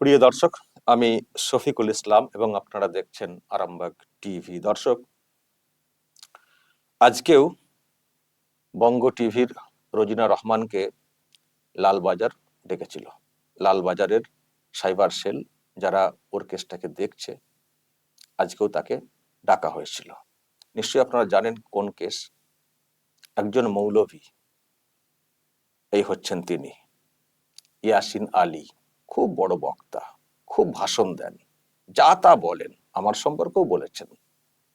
প্রিয় দর্শক, আমি শফিকুল ইসলাম এবং আপনারা দেখছেন আরামবাগ টিভি। দর্শক, আজকেও বঙ্গ টিভির রোজিনা রহমানকে লালবাজার ডেকেছিল। লালবাজারের সাইবার সেল যারা ওর কেসটাকে দেখছে, আজকেও তাকে ডাকা হয়েছিল। নিশ্চয়ই আপনারা জানেন কোন কেস? একজন মৌলভী, এই হচ্ছেন তিনি, ইয়াসিন আলী। খুব বড় বক্তা, খুব ভাষণ দেন। যা তা বলেন, আমার সম্পর্কেও বলেছেন।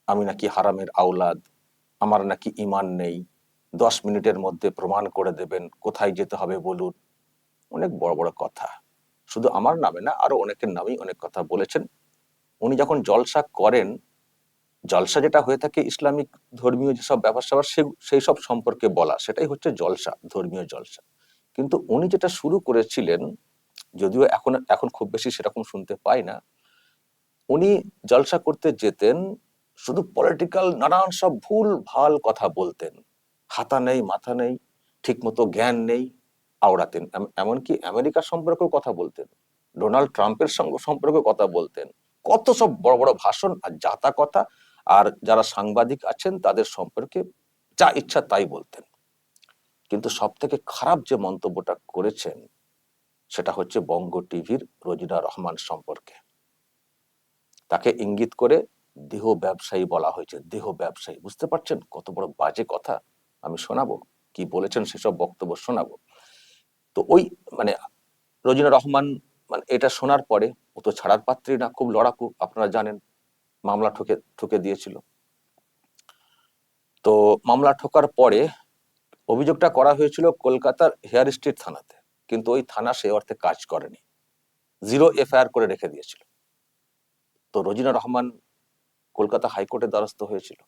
আমি নাকি হারামের আওলাদ, আমার নাকি ইমান নেই, দশ মিনিটের মধ্যে প্রমাণ করে দেবেন, কোথায় যেতে হবে বলুন। অনেক বড় বড় কথা। শুধু আমার নামে না, আরও অনেকের নামেই অনেক কথা বলেছেন। উনি যখন জলসা করেন, জলসা যেটা হয়ে থাকে ইসলামিক ধর্মীয় যেসব ব্যাপার স্যাপার সেই সব সম্পর্কে বলা, সেটাই হচ্ছে জলসা, ধর্মীয় জলসা। কিন্তু উনি যেটা শুরু করেছিলেন যদিও এখন এখন খুব বেশি সেরকম শুনতে পাই না। উনি জলসা করতে যেতেন, শুধু পলিটিক্যাল নানান সব ভুল, ভালো কথা বলতেন। হাতা নেই, মাথা নেই, ঠিকমতো জ্ঞান নেই, আওড়াতেন। এমনকি আমেরিকা সম্পর্কেও কথা বলতেন। ডোনাল্ড ট্রাম্পের সঙ্গে সম্পর্কে কথা বলতেন। কত সব বড় বড় ভাষণ আর যাতা কথা, আর যারা সাংবাদিক আছেন, তাদের সম্পর্কে যা ইচ্ছা তাই বলতেন। কিন্তু সব থেকে খারাপ যে মন্তব্যটা করেছেন সেটা হচ্ছে বঙ্গ টিভির রোজিনা রহমান সম্পর্কে। তাকে ইঙ্গিত করে দেহ ব্যবসায়ী বলা হয়েছে। দেহ ব্যবসায়ী, বুঝতে পারছেন? কত বড় বাজে কথা। আমি শোনাবো? কি বলেছেন সেসব বক্তব্য শোনাবো? তো ওই মানে রোজিনা রহমান মানে এটা শোনার পরে, ও তো ছাড়ার পাত্রী না, খুব লড়াকু, আপনারা জানেন, মামলা ঠকে ঠকে দিয়েছিল। তো মামলা ঠকার পরে অভিযোগটা করা হয়েছিল কলকাতার হেয়ার স্ট্রিট থানাতে। কিন্তু ওই থানা সে অর্থে কাজ করেনি। জিরো এফআইআর করে রেখে দিয়েছিল। তো রোজিনা রহমান কলকাতা হাইকোর্টের দ্বারস্থ হয়েছিল।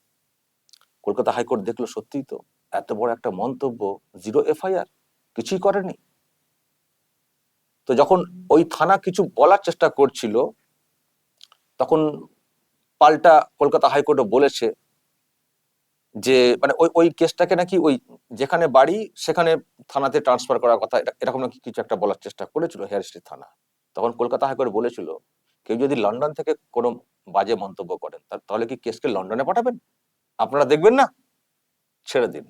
কলকাতা হাইকোর্ট দেখল সত্যিই তো এত বড় একটা মন্তব্য জিরো এফআইআর কিছুই করেনি? তো যখন ওই থানা কিছু বলার চেষ্টা করছিল, তখন পাল্টা কলকাতা হাইকোর্টও বলেছে যে মানে ওই ওই কেসটাকে নাকি ওই যেখানে বাড়ি, সেখানে থানাতে ট্রান্সফার করার কথা এরকম নাকি কিছু একটা বলার চেষ্টা করেছিল হেয়ার স্ট্রিট থানা। তখন কলকাতা হাইকোর্ট বলেছিল, কেউ যদি লন্ডন থেকে কোনো বাজে মন্তব্য করেন তাহলে কি কেসকে লন্ডনে পাঠাবেন? আপনারা দেখবেন না। ছেড়ে দিন।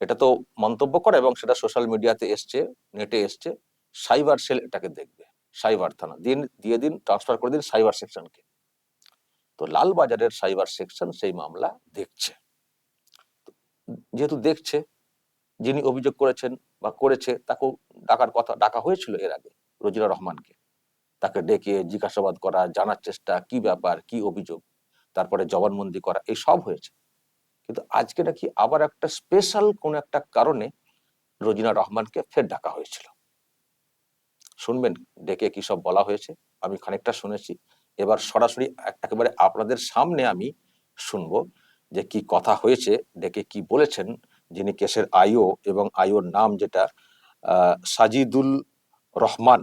এটা তো মন্তব্য করে এবং সেটা সোশ্যাল মিডিয়াতে এসছে, নেটে এসছে, সাইবার সেল এটাকে দেখবে, সাইবার থানা। দিয়ে দিয়ে দিন ট্রান্সফার করে দিন সাইবার সেকশনকে। তো লালবাজারের সাইবার সেকশন সেই মামলা দেখছে। যেহেতু দেখছে, যিনি অভিযোগ করেছেন বা করেছে, তাকেও ডাকার কথা, ডাকা হয়েছিল এর আগে রোজিনা রহমানকে। তাকে ডেকে জিজ্ঞাসাবাদ করা, জানার চেষ্টা, কি ব্যাপার, কি অভিযোগ, তারপরে জবানবন্দি করা, এই সব হয়েছে। কিন্তু আজকে নাকি আবার একটা স্পেশাল কোন একটা কারণে রোজিনা রহমানকে ফের ডাকা হয়েছিল। শুনবেন ডেকে কি সব বলা হয়েছে, আমি খানিকটা শুনেছি। এবার সরাসরি এক- একেবারে আপনাদের সামনে আমি শুনব যে কি কথা হয়েছে ডেকে কি বলেছেন যিনি কেসের আইও এবং আইওর নাম যেটা আহ, সাজিদুল রহমান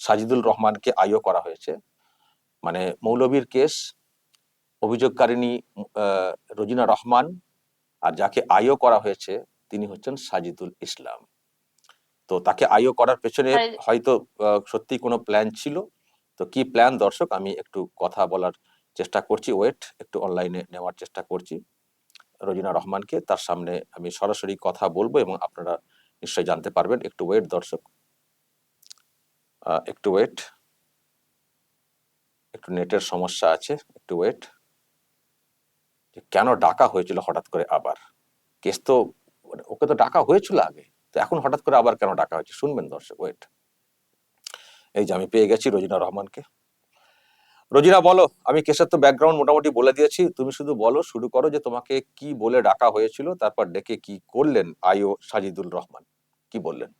সাজিদুল রহমানকে আইও করা হয়েছে। মানে মৌলবীর কেস অভিযোগকারিণী আহ, রোজিনা রহমান আর যাকে আইও করা হয়েছে তিনি হচ্ছেন সাজিদুল ইসলাম। তো তাকে আইও করার পেছনে হয়তো সত্যি কোনো প্ল্যান ছিল। তো কি প্ল্যান দর্শক? আমি একটু কথা বলার চেষ্টা করছি ওয়েট একটু অনলাইনে নেওয়ার চেষ্টা করছি। রোজিনা রহমানকে, তার সামনে আমি সরাসরি কথা বলব এবং আপনারা নিশ্চয়ই জানতে পারবেন, একটু ওয়েট দর্শক। একটু ওয়েট একটু নেটের সমস্যা আছে, একটু ওয়েট কেন ডাকা হয়েছিল হঠাৎ করে আবার? কেস তো, ওকে তো ডাকা হয়েছিল আগে, তো এখন হঠাৎ করে আবার কেন ডাকা হয়েছে? শুনবেন দর্শক ওয়েট এই যে আমি পেয়ে গেছি রোজিনা রহমানকে। রোজিনা, বলো, আমি কেসের তো ব্যাকগ্রাউন্ড মোটামুটি বলে দিয়েছি। তুমি শুধু বলো, শুরু করো যে তোমাকে কি বলে ডাকা হয়েছিল, তারপর ডেকে কি করলেন আইও সাজিদুল রহমান? কি বললেন?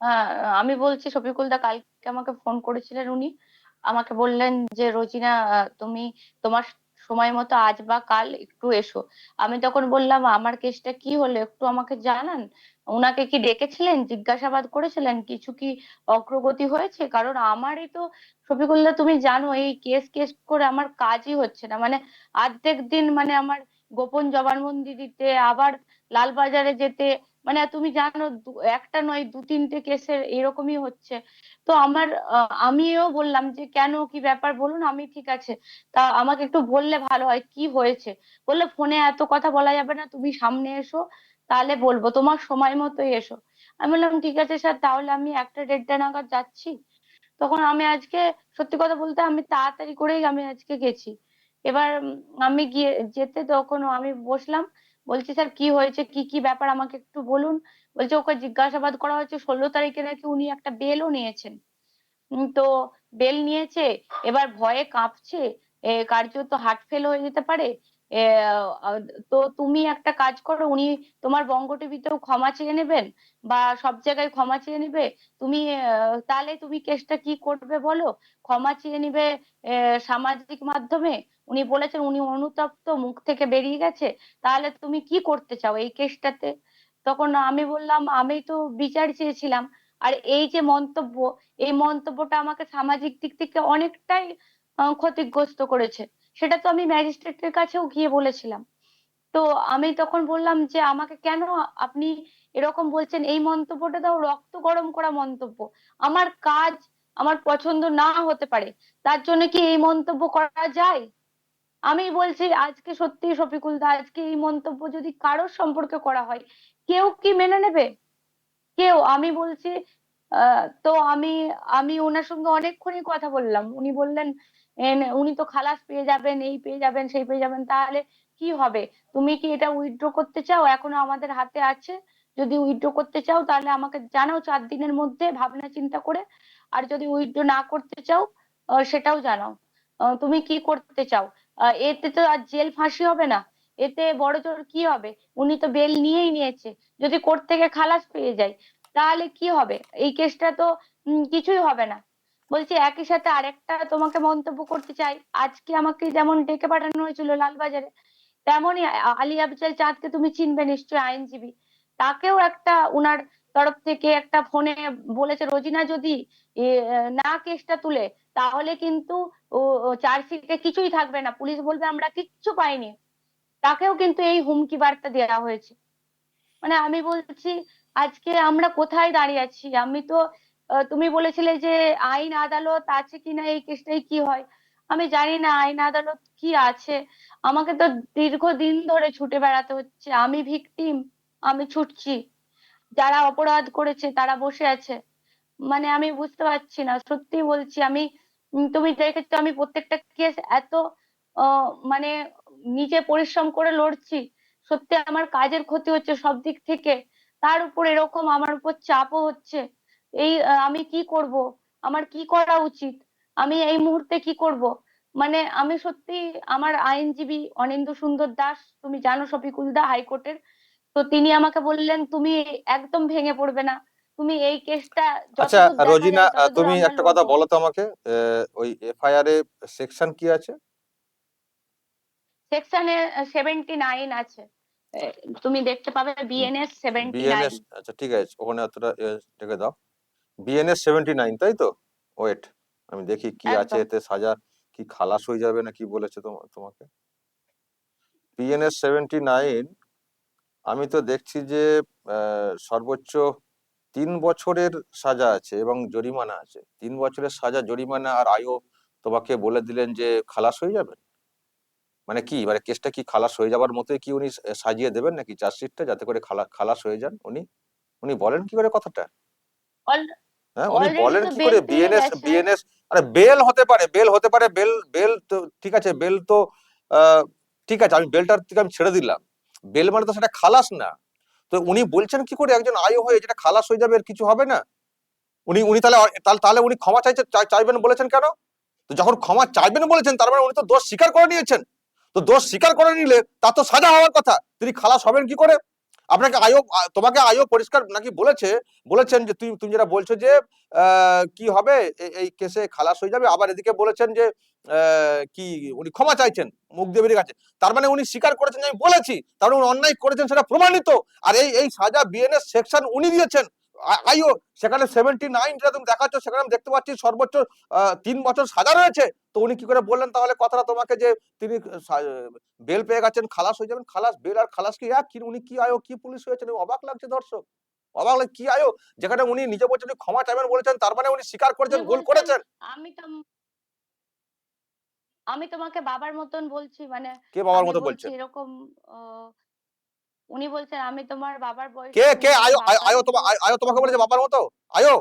হ্যাঁ আমি বলছি, শফিকুল দা কালকে আমাকে ফোন করেছিলেন উনি। আমাকে বললেন যে, রোজিনা, তুমি তোমার সময় মতো আজ বা কাল একটু এসো। আমি তখন বললাম, আমার কেসটা কি হলো? একটু আমাকে জানান। উনাকে কি ডেকেছিলেন? জিজ্ঞাসাবাদ করেছিলেন? কিছু কি অগ্রগতি হয়েছে? কারণ আমারই তো, শফিকুল্লাহ, তুমি জানো, এই কেস কেস করে আমার কাজই হচ্ছে না। মানে অর্ধেক দিন মানে আমার গোপন জবানবন্দি দিতে আবার লালবাজারে যেতে মানে তুমি জানো একটা নয়, দু, তিনটে কেসের এরকমই হচ্ছে। তো আমার আমিও বললাম যে, কেন? কি ব্যাপার? বলুন, আমি ঠিক আছে। তা আমাকে একটু বললে ভালো হয়, কি হয়েছে? বলল, ফোনে এত কথা বলা যাবে না, তুমি সামনে এসো। তাহলে বলব, তোমার সময় মতোই এসো। আমি বললাম, ঠিক আছে স্যার তাহলে আমি একটা দেড়টা নাগাদ যাচ্ছি। তখন আমি আজকে, সত্যি কথা বলতে আমি তাড়াতাড়ি করেই আমি আজকে গেছি। এবার আমি গিয়ে যেতে তখন আমি বসলাম, বলছি, স্যার, কি হয়েছে? কি কি ব্যাপার? আমাকে একটু বলুন। বলছে, ওকে জিজ্ঞাসাবাদ করা হয়েছে, ষোলো তারিখে নাকি উনি একটা বেলও নিয়েছেন। তো বেল নিয়েছে, এবার ভয়ে কাঁপছে কার্যত হার্ট ফেল হয়ে যেতে পারে তো তুমি একটা কাজ করো, উনি তোমার বঙ্গ টিভিতেও ক্ষমা চেয়ে নেবেন বা সব জায়গায় ক্ষমা চেয়ে নেবে। তুমি তাহলে তুমি কেসটা কি করবে বলো? ক্ষমা চেয়ে নিবে সামাজিক মাধ্যমে? উনি বলেছেন, উনি অনুতপ্ত, মুখ থেকে বেরিয়ে গেছে। তাহলে তুমি কি করতে চাও এই কেসটাতে? তখন আমি বললাম, আমি তো বিচার চেয়েছিলাম। আর এই যে মন্তব্য, এই মন্তব্যটা আমাকে সামাজিক দিক থেকে অনেকটাই ক্ষতিগ্রস্ত করেছে। সেটা তো আমি ম্যাজিস্ট্রেটের কাছেও গিয়ে বলেছিলাম। তো আমি তখন বললাম যে, আমাকে কেন আপনি এরকম বলছেন? এই মন্তব্যটা তাও রক্ত গরম করা মন্তব্য। আমার কাজ আমার পছন্দ না হতে পারে। তার জন্য কি এই মন্তব্য করা যায়? আমি বলছি, আজকে সত্যি শফিকুল দা, আজকে এই মন্তব্য যদি কারোর সম্পর্কে করা হয়, কেউ কি মেনে নেবে? কেউ। আমি বলছি তো আমি আমি ওনার সঙ্গে অনেকক্ষণই কথা বললাম। উনি বললেন উনি তো খালাস পেয়ে যাবেন, এই পেয়ে যাবেন, সেই পেয়ে যাবেন, তাহলে কি হবে? তুমি কি এটা উইথড্র করতে চাও? এখনও আমাদের হাতে আছে। যদি উইথড্র করতে চাও, তাহলে আমাকে জানাও চার দিনের মধ্যে, ভাবনা চিন্তা করে। আর যদি উইথড্র না করতে চাও সেটাও জানাও। তুমি কি করতে চাও? এতে তো আর জেল ফাঁসি হবে না। এতে বড় জোর কি হবে? উনি তো বেল নিয়েই নিয়েছে। যদি কোর্ট থেকে খালাস পেয়ে যায়, তাহলে কি হবে? এই কেসটা তো কিছুই হবে না। বলছি একই সাথে আরেকটা তোমাকে মন্তব্য করতে চাই। আজকে আমাকে যেমন ডেকে পাঠানো হয়েছিল লালবাজারে, তেমনই আলী আফজাল চাঁদকে তুমি চিনবে নিশ্চয়ই আইনজীবী। তাকেও একটা উনার তরফ থেকে একটা ফোনে বলেছে, রোজিনা যদি না কেসটা তুলে, তাহলে কিন্তু চার্জশিটে কিছুই থাকবে না। পুলিশ বলবে, আমরা কিচ্ছু পাইনি। তাকেও কিন্তু এই হুমকি বার্তা দেওয়া হয়েছে। মানে আমি বলছি, আজকে আমরা কোথায় দাঁড়িয়ে আছি? আমি তো তুমি বলেছিলে যে আইন আদালত আছে কিনা, এই কেসটাই কি হয়? আমি জানি না আইন আদালত কি আছে। আমাকে তো দীর্ঘদিন ধরে ছুটে বেড়াতে হচ্ছে। আমি ভিকটিম, আমি ছুটছি। যারা অপরাধ করেছে, তারা বসে আছে। মানে আমি বুঝতে পারছি না, সত্যি বলছি আমি তুমি দেখেছ আমি প্রত্যেকটা কেস এত মানে নিজে পরিশ্রম করে লড়ছি। সত্যি আমার কাজের ক্ষতি হচ্ছে সব দিক থেকে। তার উপর এরকম আমার উপর চাপও হচ্ছে। এই আমি কি করব? আমার কি করা উচিত? আমি এই মুহূর্তে কি করব? মানে আমি সত্যি আমার আইনজীবী অনিন্দ্য সুন্দর দাস তুমি জানো শফিকুল দা হাইকোর্টের তো তিনি আমাকে বললেন তুমি একদম ভেঙে পড়বে না। তুমি এই কেসটা আচ্ছা রোজিনা তুমি একটা কথা বলো তো আমাকে ওই এফআইআর এ সেকশন কি আছে? সেকশনে সেভেন্টি নাইন আছে। তুমি দেখতে পাবে বিএনএস সেভেন্টি নাইন। বিএনএস আচ্ছা ঠিক আছে ওখানে অতটা রেখে দাও। বিএনএস সেভেন্টি নাইন তাই তো? ওয়েট আমি দেখি কি আছে এতে সাজা কি খালাস হয়ে যাবে না কি বলেছে তোমা- তোমাকে? বিএনএস সেভেন্টি নাইন আমি তো দেখছি যে সর্বোচ্চ তিন বছরের সাজা আছে এবং জরিমানা আছে। তিন বছরের সাজা জরিমানা আর আয়ও তোমাকে বলে দিলেন যে খালাস হয়ে যাবেন মানে কি মানে কেসটা কি খালাস হয়ে যাবার মতোই কি উনি সাজিয়ে দেবেন নাকি চার্জশিটটা যাতে করে খালা- খালাস হয়ে যান উনি? উনি বলেন কি করে কথাটা? হ্যাঁ উনি বলেন কি করে? বিএনএস বিএনএস আরে বেল হতে পারে বেল হতে পারে বেল বেল তো ঠিক আছে বেল তো ঠিক আছে আমি বেলটার থেকে আমি ছেড়ে দিলাম। বেল মানে তো সেটা খালাস না। তো উনি বলছেন কি করে? একজন আয়ো হয়ে যেটা খালাস হয়ে যাবে এর কিছু হবে না। উনি উনি তাহলে তাহলে তাহলে উনি ক্ষমা চাইছে চাইবেন বলেছেন কেন? তো যখন ক্ষমা চাইবেন বলেছেন তার মানে উনি তো দোষ স্বীকার করে নিয়েছেন। তো দোষ স্বীকার করে নিলে তার তো সাজা হওয়ার কথা। তিনি খালাস হবেন কি করে? আপনাকে আয়ো, তোমাকে আয়ো পরিষ্কার নাকি বলেছে, বলেছেন যে তুমি তুমি যেটা বলছো যে কি হবে এই কেসে খালাস হয়ে যাবে। আবার এদিকে বলেছেন যে কি উনি ক্ষমা চাইছেন, মুখ কাছে তার মানে উনি স্বীকার করেছেন, আমি বলেছি। তার মানে উনি অন্যায় করেছেন সেটা প্রমাণিত। আর এই এই সাজা বিএনএস সেকশন উনি দিয়েছেন। আইও সেখানে সেভেন্টি নাইন যেটা তুমি দেখাচ্ছ সেখানে আমি দেখতে পাচ্ছি সর্বোচ্চ তিন বছর সাজা রয়েছে। তো উনি কি করে বললেন তাহলে কথাটা তোমাকে যে তিনি বেল পেয়ে গেছেন খালাস হয়ে যাবেন খালাস বেল আর খালাস কি এক? উনি কি আয়ো কি পুলিশ হয়েছেন? অবাক লাগছে দর্শক। অবাক লাগে কি আয়ো? যেখানে উনি নিজে বলছেন ক্ষমা চাইবেন বলেছেন তার মানে উনি স্বীকার করেছেন ভুল করেছেন। আমি তো আমি তোমাকে বাবার মতন বলছি মানে কে বাবার মতো বলছি এরকম উনি বলছেন আমি তোমার বাবার বয়স কে কে? আয়ো আয়ো- আয়ো তোমার আয়ো তোমাকে বলেছে বাবার মতো? আয়ো?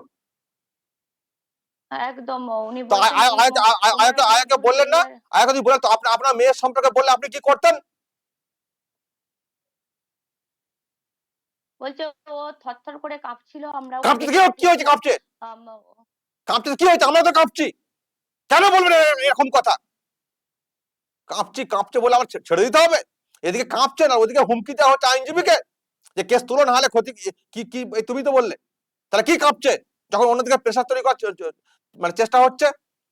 একদম উনি আয়কে- আয়কে বললেন না? যদি বলেন তো আপনি আপনার মেয়ের সম্পর্কে বললে আপনি কি করতেন? বলছে ও থরথর করে কাঁপছিল আমরা কি কি হয়েছে কাঁপছে? কাঁপছে কি হয়েছে? আমরা তো কাঁপছি। কেন বলবেন এরকম কথা? কাঁপছি কাঁপছে বলে আমার ছেড়ে দিতে হবে? এদিকে কাঁপছে না ওদিকে হুমকি দেওয়া হচ্ছে আইনজীবীকে যে কেস তুলো না হলে ক্ষতি কি- কি তুমি তো বললে। তাহলে কি কাঁপছে? যখন অন্যদিকে প্রেশার তৈরি করার মানে চেষ্টা হচ্ছে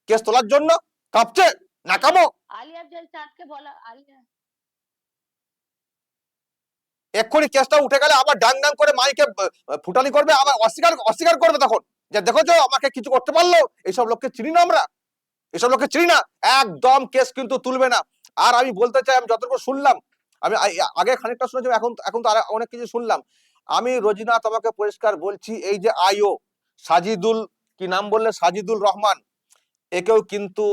কেস তোলার জন্য কাঁপছে না কামো আলী আফজাল চাঁদকে বলা আলিয়া এক্ষুনি কেসটা উঠে গেলে আবার ডাং ডাং করে মাইকে ফুটানি করবে আবার অস্বীকার অস্বীকার করবে তখন। যে দেখো যে আমাকে কিছু করতে পারল? এইসব লোককে চিনি না আমরা? এসব লোককে চিনি না? একদম কেস কিন্তু তুলবে না। আর আমি বলতে চাই আমি যতটুকু শুনলাম আমি আগে খানিকটা শুনেছি এখন এখন তো আর অনেক কিছু শুনলাম। আমি রোজিনা তোমাকে পরিষ্কার বলছি এই যে আইও সাজিদুল কি নাম বললে? সাজিদুল রহমান একেও কিন্তু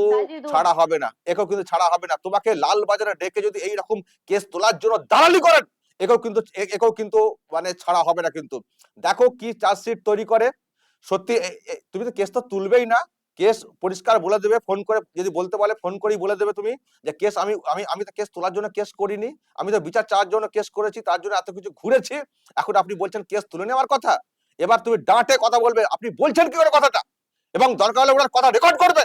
ছাড়া হবে না একেও কিন্তু ছাড়া হবে না। তোমাকে লাল বাজারে ডেকে যদি এই রকম কেস তোলার জন্য দালালি করেন একেও কিন্তু একেও কিন্তু মানে ছাড়া হবে না কিন্তু। দেখো কি চার্জশিট তৈরি করে সত্যি তুমি তো কেস তো তুলবেই না। কেস পরিষ্কার বলে দেবে, ফোন করে, যদি বলতে বলে ফোন করেই বলে দেবে তুমি যে কেস আমি আমি আমি তো কেস তোলার জন্য কেস করিনি, আমি তো বিচার চাওয়ার জন্য কেস করেছি, তার জন্য এত কিছু ঘুরেছি, এখন আপনি বলছেন কেস তুলে নেওয়ার কথা, এবার তুমি ডাঁটে কথা বলবে, আপনি বলছেন কি করে কথাটা? এবং দরকার হলে ওনার কথা রেকর্ড করবে।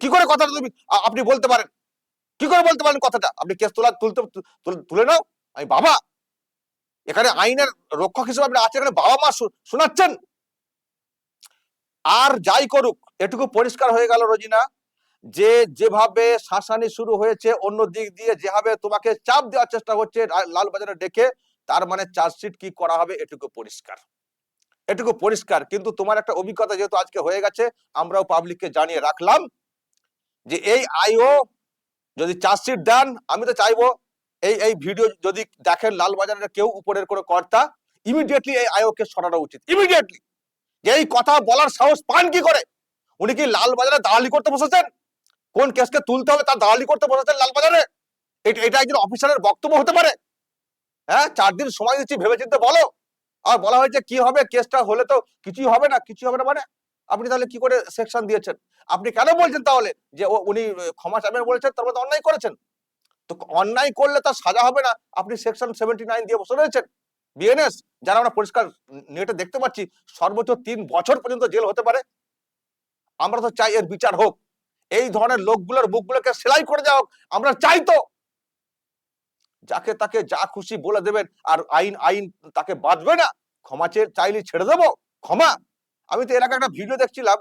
কি করে কথাটা তুমি আপনি বলতে পারেন। কি করে বলতে পারেন কথাটা? আপনি কেস তোলা, তুলতে তুলে নাও। আমি বাবা, এখানে আইনের রক্ষক হিসেবে আপনি আছেন, এখানে বাবা মা শোনাচ্ছেন। আর যাই করুক, এটুকু পরিষ্কার হয়ে গেল রোজিনা, যে যেভাবে শাসানি শুরু হয়েছে, অন্য দিক দিয়ে যেভাবে তোমাকে চাপ দেওয়ার চেষ্টা হচ্ছে লালবাজারে ডেকে, তার মানে চার্জশিট কি করা হবে এটুকু পরিষ্কার। এটুকু পরিষ্কার, কিন্তু তোমার একটা অভিজ্ঞতা যেহেতু আজকে হয়ে গেছে, আমরাও পাবলিককে জানিয়ে রাখলাম যে এই আইও যদি চার্জশিট দেন, আমি তো চাইব এই এই ভিডিও যদি দেখেন লালবাজারের কেউ উপরের কোনো কর্তা ইমিডিয়েটলি এই আয়োগকে সরানো উচিত ইমিডিয়েটলি এই কথা বলার সাহস পান কি করে? উনি কি লালবাজারে দালালি করতে বসেছেন? কোন কেসকে তুলতে হবে তার দালালি করতে বসেছেন লালবাজারে এটা এটা একজন অফিসারের বক্তব্য হতে পারে। হ্যাঁ চার দিন সময় দিচ্ছি ভেবে চিন্তে বলো। আর বলা হয়েছে কি হবে, কেসটা হলে তো কিছুই হবে না, কিছুই হবে না মানে? আপনি তাহলে কি করে সেকশন দিয়েছেন? আপনি কেন বলছেন তাহলে যে উনি ক্ষমা চাইবেন বলেছেন তার মধ্যে অন্যায় করেছেন? তো অন্যায় করলে তার সাজা হবে না। আপনি সেকশন সেভেন্টি নাইন দিয়ে বসে রয়েছেন। বিএনএস যারা আমরা পরিষ্কার নেটে দেখতে পাচ্ছি, সর্বোচ্চ তিন বছর পর্যন্ত জেল হতে পারে। আমরা তো চাই এর বিচার হোক। এই ধরনের লোকগুলোর মুখগুলোকে সেলাই করে যাও আমরা চাই তো। যাকে তাকে যা খুশি বলে দেবেন, আর আইন আইন তাকে বাঁধবে না। ক্ষমা চেয়ে, চাইলে ছেড়ে দেবো। ক্ষমা। আমি তো এর আগে একটা ভিডিও দেখছিলাম,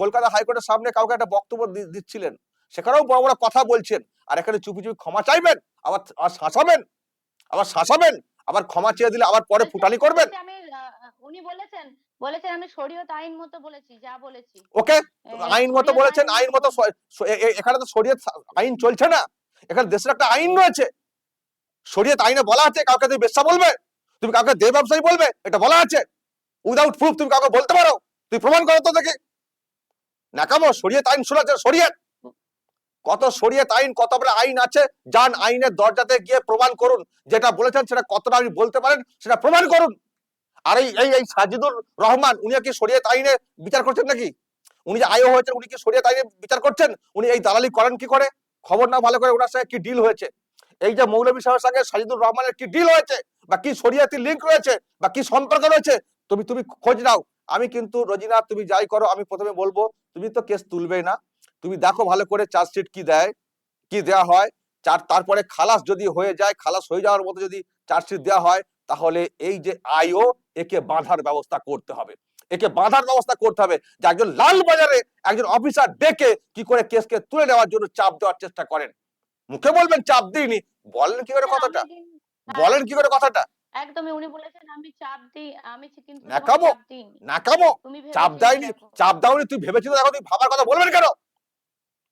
কলকাতা হাইকোর্টের সামনে কাউকে একটা বক্তব্য দিচ্ছিলেন। সেখানেও বড় বড় কথা বলছেন, আর এখানে চুপি চুপি ক্ষমা চাইবেন, আবার শাসাবেন আবার শাসাবেন। আবার ক্ষমা চেয়ে দিলে আবার পরে ফুটানি করবেন? উনি বলেছেন বলেছেন আমি শরীয়ত আইন মতো বলেছি যা বলেছি। ওকে? আইন মতো বলেছেন আইন মতো এখানে তো শরীয়ত আইন চলছে না। এখানে দেশের একটা আইন রয়েছে। শরীয়ত আইনে বলা আছে কাউকে তুমি বেশ্যা বলবে তুমি কাউকে দে ব্যবসায়ী বলবে এটা বলা আছে। উইদাউট প্রুফ তুমি কাউকে বলতে পারো। তুমি প্রমাণ করো তো দেখে। নাকামো শরীয়ত আইন শোনাচ্ছে শরীয়ত। কত শরীয়ত আইন কত বড় আইন আছে যান আইনের দরজাতে গিয়ে প্রমাণ করুন। যেটা বলেছেন সেটা কতটা আপনি বলতে পারেন, সেটা প্রমাণ করুন। আর এই এই সাজিদুর রহমান, উনি কি শরীয়ত আইনে বিচার করছেন নাকি? উনি যে আয়ো হয়েছেন, উনি কি শরীয়ত আইনে বিচার করছেন? উনি এই দালালি করেন কি করে? খবর না ভালো করে ওনার সঙ্গে কি ডিল হয়েছে? এই যে মৌলভী সাহেবের সঙ্গে সাজিদুর রহমানের কি ডিল হয়েছে? বা কি শরিয়াতি লিঙ্ক রয়েছে? বা কি সম্পর্ক রয়েছে? তুমি তুমি খোঁজ নাও। আমি কিন্তু রজিনা, তুমি যাই করো, আমি প্রথমে বলব, তুমি তো কেস তুলবেই না। তুমি দেখো ভালো করে চার্জশিট কি দেয় কি দেওয়া হয়। চার তারপরে খালাস যদি হয়ে যায় খালাস হয়ে যাওয়ার মতো যদি চার্জশিট দেওয়া হয় তাহলে এই যে আইও একে বাঁধার ব্যবস্থা করতে হবে। একে বাঁধার ব্যবস্থা করতে হবে যে একজন লাল বাজারে একজন অফিসার ডেকে কি করে কেসকে তুলে নেওয়ার জন্য চাপ দেওয়ার চেষ্টা করেন। মুখে বলবেন চাপ দিইনি বলেন কি করে কথাটা? হ্যাঁ, বলেন কি করে কথাটা? একদমই উনি বলেছেন আমি চাপ দিই আমি কিন্তু নাকামো তুমি চাপ দেয়নি। চাপ দাওনি তুই ভেবেছিল দেখো তুই ভাবার কথা বলবেন কেন?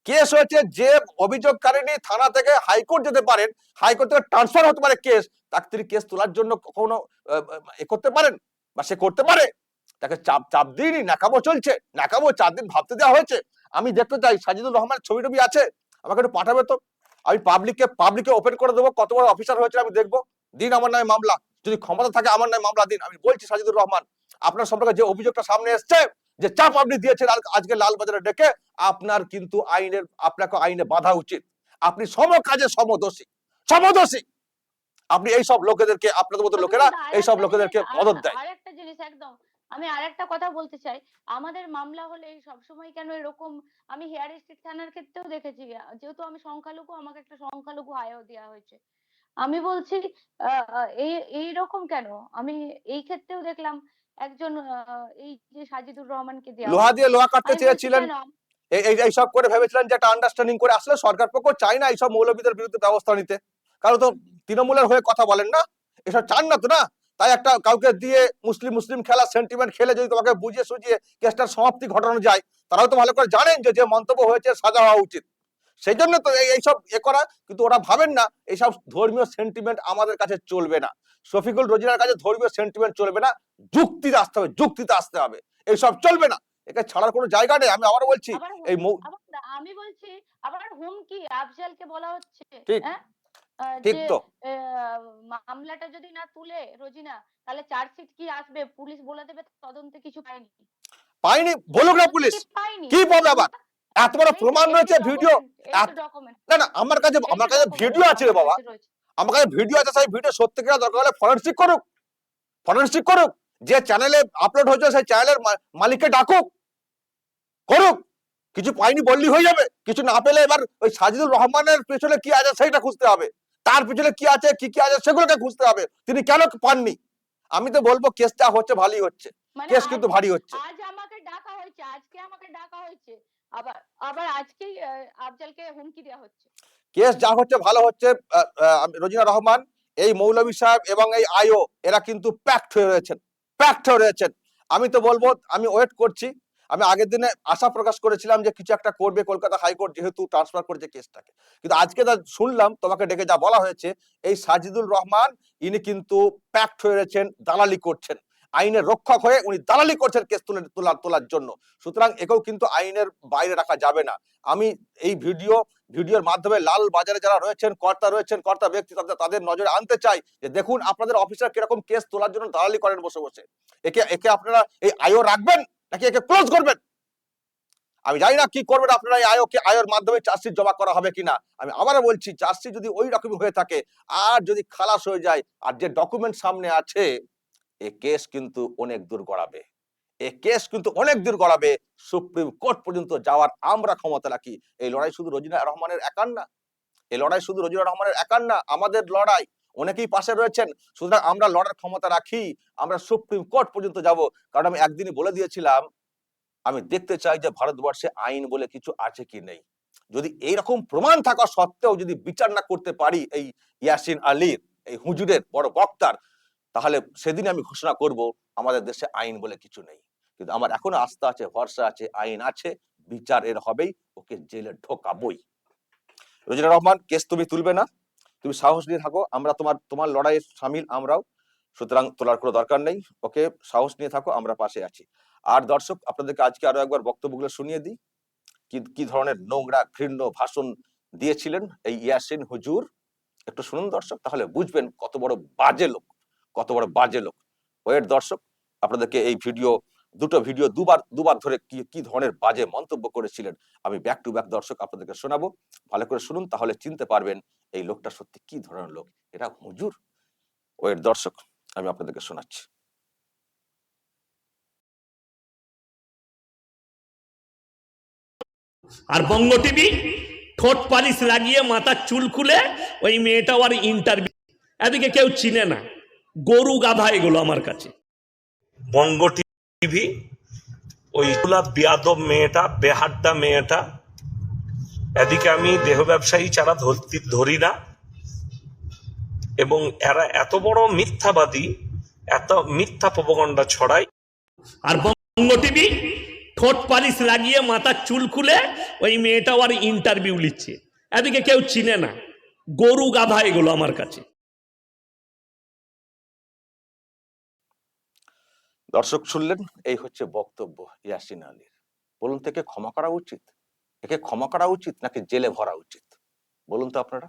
কেস হয়েছে যে অভিযোগকারিনী থানা থেকে হাইকোর্ট যেতে পারেন, হাইকোর্ট থেকে ট্রান্সফার হতে পারে কেস তাকে তিনি কেস তোলার জন্য কখনো এ করতে পারেন বা সে করতে পারে। তাকে চাপ চাপ দিইনি নাকামো চলছে নাকামো চার দিন ভাবতে দেওয়া হয়েছে। আমি দেখতে চাই, সাজিদুর রহমানের ছবি টবি আছে, আমাকে একটু পাঠাবে তো? আমি পাবলিককে পাবলিকে ওপেন করে দেবো, কত বড় অফিসার হয়েছে আমি দেখব। দিন আমার নামে মামলা, যদি ক্ষমতা থাকে আমার নামে মামলা দিন, আমি বলছি সাজিদুর রহমান, আপনার সম্পর্কে যে অভিযোগটা সামনে এসছে যে চাপ আপনি দিয়েছেন আজকে লালবাজারে ডেকে আপনার কিন্তু আইনের আপনাকে আইনে বাধা উচিত। আপনি সম কাজে সমদোষী। সমদোষী! আপনি এই সব লোকেদেরকে আপনাদের মতো লোকেরা এই সব লোকেদেরকে মদত দেয়। আরেকটা জিনিস একদম। আমি আরেকটা কথা বলতে চাই। আমাদের মামলা হলে সবসময় কেন এরকম? আমি হেয়ার স্ট্রিট থানার ক্ষেত্রেও দেখেছি। যেহেতু আমি সংখ্যালঘু আমাকে একটা সংখ্যালঘু আয়ও দেওয়া হয়েছে। আমি বলছি আহ, আহ, এই এইরকম কেন? আমি এই ক্ষেত্রেও দেখলাম একজন এই যে সাজিদুর রহমানকে দেওয়া লোহা দিয়ে লোহা কাটতে চেয়েছিলেন এই এই- এইসব করে ভেবেছিলেন যে একটা আন্ডারস্ট্যান্ডিং করে আসলে সরকার পক্ষ চায় না এইসব মৌলবীদের বিরুদ্ধে ব্যবস্থা নিতে। কারণ তো তৃণমূলের হয়ে কথা বলেন না। এসব চান না তো না? তাই একটা কাউকে দিয়ে মুসলিম মুসলিম খেলা সেন্টিমেন্ট খেলে যদি তোমাকে বুঝিয়ে সুঝিয়ে কেসটার সমাপ্তি ঘটানো যায় তারাও তো ভালো করে জানেন যে যে মন্তব্য হয়েছে সাজা হওয়া উচিত। সেই জন্য তো এইসব এ করা কিন্তু ওরা ভাবেন না এইসব ধর্মীয় সেন্টিমেন্ট আমাদের কাছে চলবে না। শফিকুল রোজিনার কাছে ধর্মীয় সেন্টিমেন্ট চলবে না যুক্তিতে আসতে হবে যুক্তিতে আসতে হবে। এইসব চলবে না। একে ছাড়ার কোনো জায়গা নেই আমি আবার বলছি এই আমি বলছি আবার হুমকি আফজালকে বলা হচ্ছে ঠিক। হ্যাঁ? ঠিক তো। মামলাটা যদি না তুলে রোজিনা তাহলে চার্জশিট কি আসবে? পুলিশ বলে দেবে তদন্তে কিছু পায়নি। পাইনি বলুক না পুলিশ। কি পাবে আবার? এত বড় প্রমাণ রয়েছে ভিডিও না না আমার কাছে আমার কাছে ভিডিও আছে রে বাবা। আমার কাছে ভিডিও আছে সেই ভিডিও সত্যি কিনা দরকার হলে ফরেন্সিক করুক। ফরেন্সিক করুক। যে চ্যানেলে আপলোড হয়েছে সেই চ্যানেলের মালিককে ডাকুক। করুক। কিছু পাইনি বললি হয়ে যাবে। কিছু না পেলে এবার ওই সাজিদুর রহমানের পেছনে কি আছে সেইটা খুঁজতে হবে। তার পিছনে কি আছে কি কি আছে সেগুলোকে খুঁজতে হবে। তিনি কেন পাননি? আমি তো বলব কেসটা হচ্ছে ভালোই হচ্ছে। মানে কেস কিন্তু ভারী হচ্ছে। আজ আমাকে ডাকা হয়েছে আজকে আমাকে ডাকা হয়েছে। আবার আবার আজকেই আফজালকে হুমকি দেওয়া হচ্ছে। কেস যা হচ্ছে ভালো হচ্ছে রোজিনা রহমান, এই মৌলভী সাহেব এবং এই আইও, এরা কিন্তু প্যাক্ট হয়ে রয়েছেন প্যাক্ট হয়ে রয়েছেন। আমি তো বলব, আমি ওয়েট করছি। আমি আগের দিনে আশা প্রকাশ করেছিলাম যে কিছু একটা করবে কলকাতা হাইকোর্ট, যেহেতু ট্রান্সফার করেছে কেসটাকে। কিন্তু আজকে যা শুনলাম, তোমাকে ডেকে যা বলা হয়েছে, এই সাজিদুল রহমান, ইনি কিন্তু প্যাক্ট হয়ে রয়েছেন, দালালি করছেন। আইনের রক্ষক হয়ে উনি দালালি করছেন কেস তুলে, তোলা, তোলার জন্য। সুতরাং একেও কিন্তু আইনের বাইরে রাখা যাবে না। আমি এই ভিডিও, ভিডিওর মাধ্যমে লাল বাজারে যারা রয়েছেন, কর্তা রয়েছেন, কর্তা ব্যক্তি, তাদের নজরে আনতে চাই যে দেখুন আপনাদের অফিসার কীরকম কেস তোলার জন্য দালালি করেন বসে বসে। একে একে আপনারা এই আয়ও রাখবেন নাকি একে ক্লোজ করবেন? আমি জানি না কি করবেন আপনারা এই আয়োকে আয়োর মাধ্যমে চার্জশিট জমা করা হবে কিনা। আমি আবারও বলছি চার্জশিট যদি ওই রকমই হয়ে থাকে, আর যদি খালাস হয়ে যায়, আর যে ডকুমেন্ট সামনে আছে এ কেস কিন্তু অনেক দূর গড়াবে। এ কেস কিন্তু অনেক দূর গড়াবে। সুপ্রিম কোর্ট পর্যন্ত যাওয়ার আমরা ক্ষমতা রাখি। এই লড়াই শুধু রোজিনা রহমানের একার না। এই লড়াই শুধু রোজিনা রহমানের একার না, আমাদের লড়াই। অনেকেই পাশে রয়েছেন। সুতরাং আমরা লড়ার ক্ষমতা রাখি। আমরা সুপ্রিম কোর্ট পর্যন্ত যাব। কারণ আমি একদিনই বলে দিয়েছিলাম, আমি দেখতে চাই যে ভারতবর্ষে আইন বলে কিছু আছে কি নেই। যদি এইরকম প্রমাণ থাকা সত্ত্বেও যদি বিচার না করতে পারি এই ইয়াসিন আলীর, এই হুজুরের বড় বক্তার তাহলে সেদিন আমি ঘোষণা করব, আমাদের দেশে আইন বলে কিছু নেই। কিন্তু আমার এখনও আস্থা আছে, ভরসা আছে, আইন আছে, বিচার এর হবেই, ওকে জেলে ঢোকাবই। রোজিনা রহমান, কেস তুমি তুলবে না। তুমি সাহস নিয়ে থাকো, আমরা তোমার তোমার লড়াইয়ে সামিল আমরাও। সুতরাং তোলার কোনো দরকার নেই, ওকে সাহস নিয়ে থাকো, আমরা পাশে আছি। আর দর্শক, আপনাদেরকে আজকে আরও একবার বক্তব্যগুলো শুনিয়ে দিই। কি কি ধরনের নোংরা, ঘৃণ্য ভাষণ দিয়েছিলেন এই ইয়াসিন হুজুর? একটু শুনুন দর্শক, তাহলে বুঝবেন কত বড় বাজে লোক। কত বড় বাজে লোক। ওয়েট দর্শক, আপনাদেরকে এই ভিডিও, দুটো ভিডিও দুবার দুবার ধরে কি কি ধরনের বাজে মন্তব্য করেছিলেন আমি ব্যাক টু ব্যাক দর্শক আপনাদেরকে শোনাবো। ভালো করে শুনুন, তাহলে চিনতে পারবেন এই লোকটা সত্যি কি ধরনের লোক। এটা হুজুর। ওয়েট দর্শক, আমি আপনাদেরকে শোনাচ্ছি। আর বঙ্গ টিভি, ঠোঁট পালিশ লাগিয়ে মাথার চুল খুলে ওই মেয়েটা আর ইন্টারভিউ এদিকে কেউ চিনে না। গরু গাধা এগুলো আমার কাছে। বঙ্গ টিভি ওইগুলা বিয়াদব মেয়েটা বেহাড্ডা মেয়েটা এদিকে আমি দেহ ব্যবসায়ী ছাড়া ধরতি ধরি না। এবং এরা এত বড় মিথ্যাবাদী এত মিথ্যা প্রবগণ্ডা ছড়ায়। আর বঙ্গ টিভি ঠোঁট পালিশ লাগিয়ে মাথার চুল খুলে ওই মেয়েটা আর ইন্টারভিউ নিচ্ছে এদিকে কেউ চিনে না। গরু গাধা এগুলো আমার কাছে। দর্শক শুনলেন, এই হচ্ছে বক্তব্য ইয়াসিন আলীর। বলুন একে ক্ষমা করা উচিত? একে ক্ষমা করা উচিত নাকি জেলে ভরা উচিত? বলুন তো আপনারা।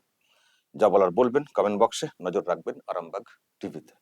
যা বলার বলবেন কমেন্ট বক্সে নজর রাখবেন আরামবাগ টিভিতে।